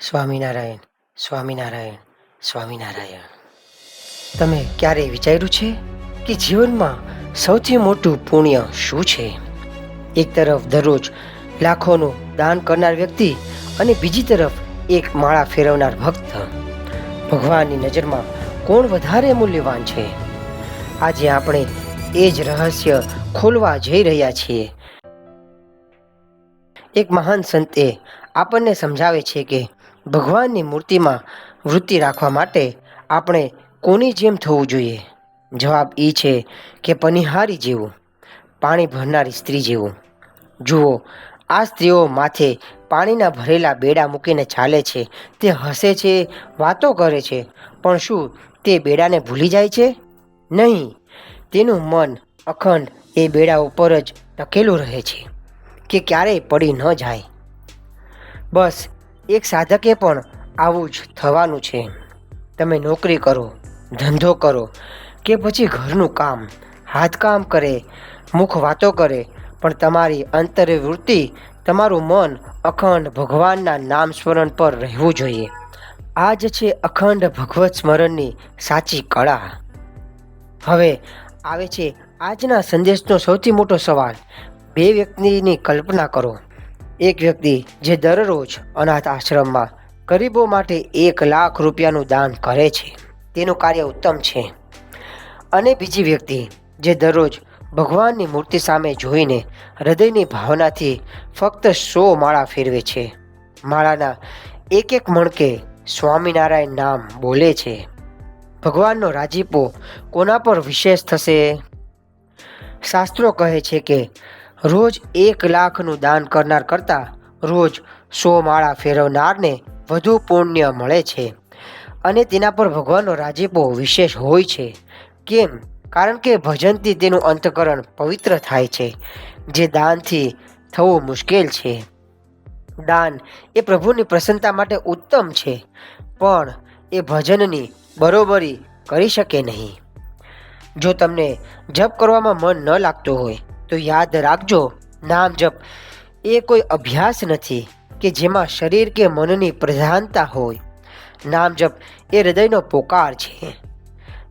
સ્વામિનારાયણ સ્વામિનારાયણ સ્વામિનારાયણ. તમે ક્યારેય વિચાર્યું છે કે જીવનમાં સૌથી મોટું પુણ્ય શું છે? એક તરફ દરરોજ લાખોનું દાન કરનાર વ્યક્તિ અને બીજી તરફ એક માળા ફેરવનાર ભક્ત. ભગવાનની નજરમાં કોણ વધારે મૂલ્યવાન છે? આજે આપણે એ જ રહસ્ય ખોલવા જઈ રહ્યા છીએ. એક મહાન સંતે આપણને સમજાવે છે કે ભગવાનની મૂર્તિમાં વૃત્તિ રાખવા માટે આપણે કોની જેમ થવું જોઈએ? જવાબ એ છે કે પનિહારી જેવું, પાણી ભરનારી સ્ત્રી જેવું. જુઓ, આ સ્ત્રીઓ માથે પાણીના ભરેલા બેડા મૂકીને ચાલે છે, તે હસે છે, વાતો કરે છે, પણ શું તે બેડાને ભૂલી જાય છે? નહીં, તેનું મન અખંડ એ બેડા ઉપર જ ટકેલું રહે છે, કે ક્યારેય પડી ન જાય. બસ એક સાધકે પણ આવું જ થવાનું છે. તમે નોકરી કરો, ધંધો કરો કે પછી ઘરનું કામ, હાથકામ કરે, મુખ વાતો કરે, પણ તમારી અંતરે વૃત્તિ તમારું મન અખંડ ભગવાનના નામ સ્મરણ પર રહેવું જોઈએ. આ જ છે અખંડ ભગવત સ્મરણની સાચી કળા. હવે આવે છે આજના સંદેશનો સૌથી મોટો સવાલ. બે વ્યક્તિની કલ્પના કરો. એક વ્યક્તિ જે દરરોજ અનાથ આશ્રમમાં ગરીબો માટે એક લાખ રૂપિયાનું દાન કરે છે. તેનું કાર્ય ઉત્તમ છે. અને બીજી વ્યક્તિ જે દરરોજ ભગવાનની મૂર્તિ સામે જોઈને હૃદયની ભાવનાથી ફક્ત સો માળા ફેરવે છે. માળાના એક એક મણકે સ્વામિનારાયણ નામ બોલે છે. ભગવાનનો રાજીપો કોના પર વિશેષ થશે? શાસ્ત્રો કહે છે કે રોજ એક લાખનું દાન કરનાર કરતાં રોજ સો માળા ફેરવનારને વધુ પુણ્ય મળે છે. અને તેના પર ભગવાનનો રાજીપો વિશેષ હોય છે. કેમ? કારણ કે ભજનથી તેનું અંતકરણ પવિત્ર થાય છે, જે દાનથી થવું મુશ્કેલ છે. દાન એ પ્રભુની પ્રસન્નતા માટે ઉત્તમ છે, પણ એ ભજનની બરોબરી કરી શકે નહીં. જો તમને જપ કરવામાં મન ન લાગતું હોય તો યાદ રાખજો, નામ જપ. એ કોઈ અભ્યાસ નથી કે જેમાં શરીર કે મનની પ્રધાનતા હોય. નામ જપ એ હૃદયનો પોકાર છે.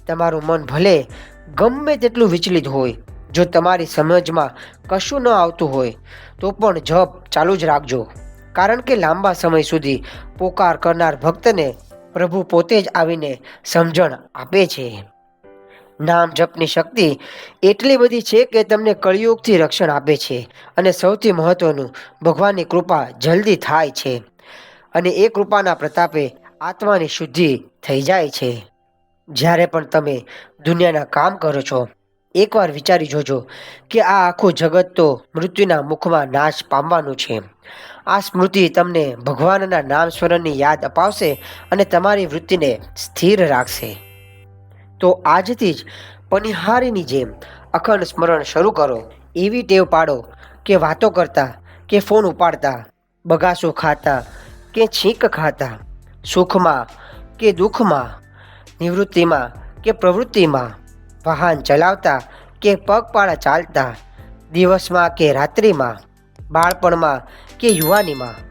તમારું મન ભલે ગમે તેટલું વિચલિત હોય, જો તમારી સમજમાં કશું ન આવતું હોય, તો પણ જપ ચાલુ જ રાખજો. કારણ કે લાંબા સમય સુધી પોકાર કરનાર ભક્તને પ્રભુ પોતે જ આવીને સમજણ આપે છે. નામ જપની શક્તિ એટલી બધી છે કે તમને કળિયુગથી રક્ષણ આપે છે અને સૌથી મહત્વનું, ભગવાનની કૃપા જલ્દી થાય છે અને એ કૃપાના પ્રતાપે આત્માની શુદ્ધિ થઈ જાય છે. જ્યારે પણ તમે દુનિયાના કામ કરો છો, એકવાર વિચારી જોજો કે આ આખું જગત તો મૃત્યુના મુખમાં નાશ પામવાનું છે. આ સ્મૃતિ તમને ભગવાનના નામ સ્મરણની યાદ અપાવશે અને તમારી વૃત્તિને સ્થિર રાખશે. તો આજથી જ પનિહારીની જેમ અખંડ સ્મરણ શરૂ કરો. એવી ટેવ પાડો કે વાતો કરતા, કે ફોન ઉપાડતા, બગાસું ખાતા, કે છીંક ખાતા, સુખમાં કે દુઃખમાં, નિવૃત્તિમાં કે પ્રવૃત્તિમાં, વાહન ચલાવતા કે પગપાળા ચાલતા, દિવસમાં કે રાત્રિમાં, બાળપણમાં કે યુવાનીમાં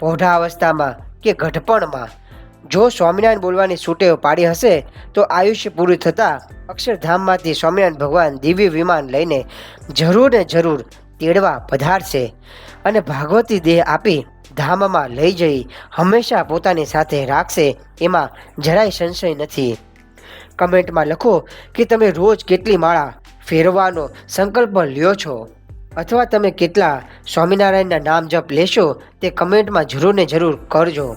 પૌઢા અવસ્થામાં કે ઘટપણમાં જો સ્વામિનારાયણ બોલવાની છૂટેવ પાડી હશે, તો આયુષ્ય પૂરું થતાં અક્ષરધામમાંથી સ્વામિનારાયણ ભગવાન દિવ્ય વિમાન લઈને જરૂર ને જરૂર તેડવા પધારશે અને ભાગવતી દેહ આપી ધામમાં લઈ જઈ હંમેશા પોતાની સાથે રાખશે, એમાં જરાય સંશય નથી. કમેન્ટમાં લખો કે તમે રોજ કેટલી માળા ફેરવાનો સંકલ્પ લ્યો છો, અથવા તમે કેટલા સ્વામિનારાયણના નામ જપ લેશો તે કમેન્ટમાં જરૂર ને જરૂર કરજો.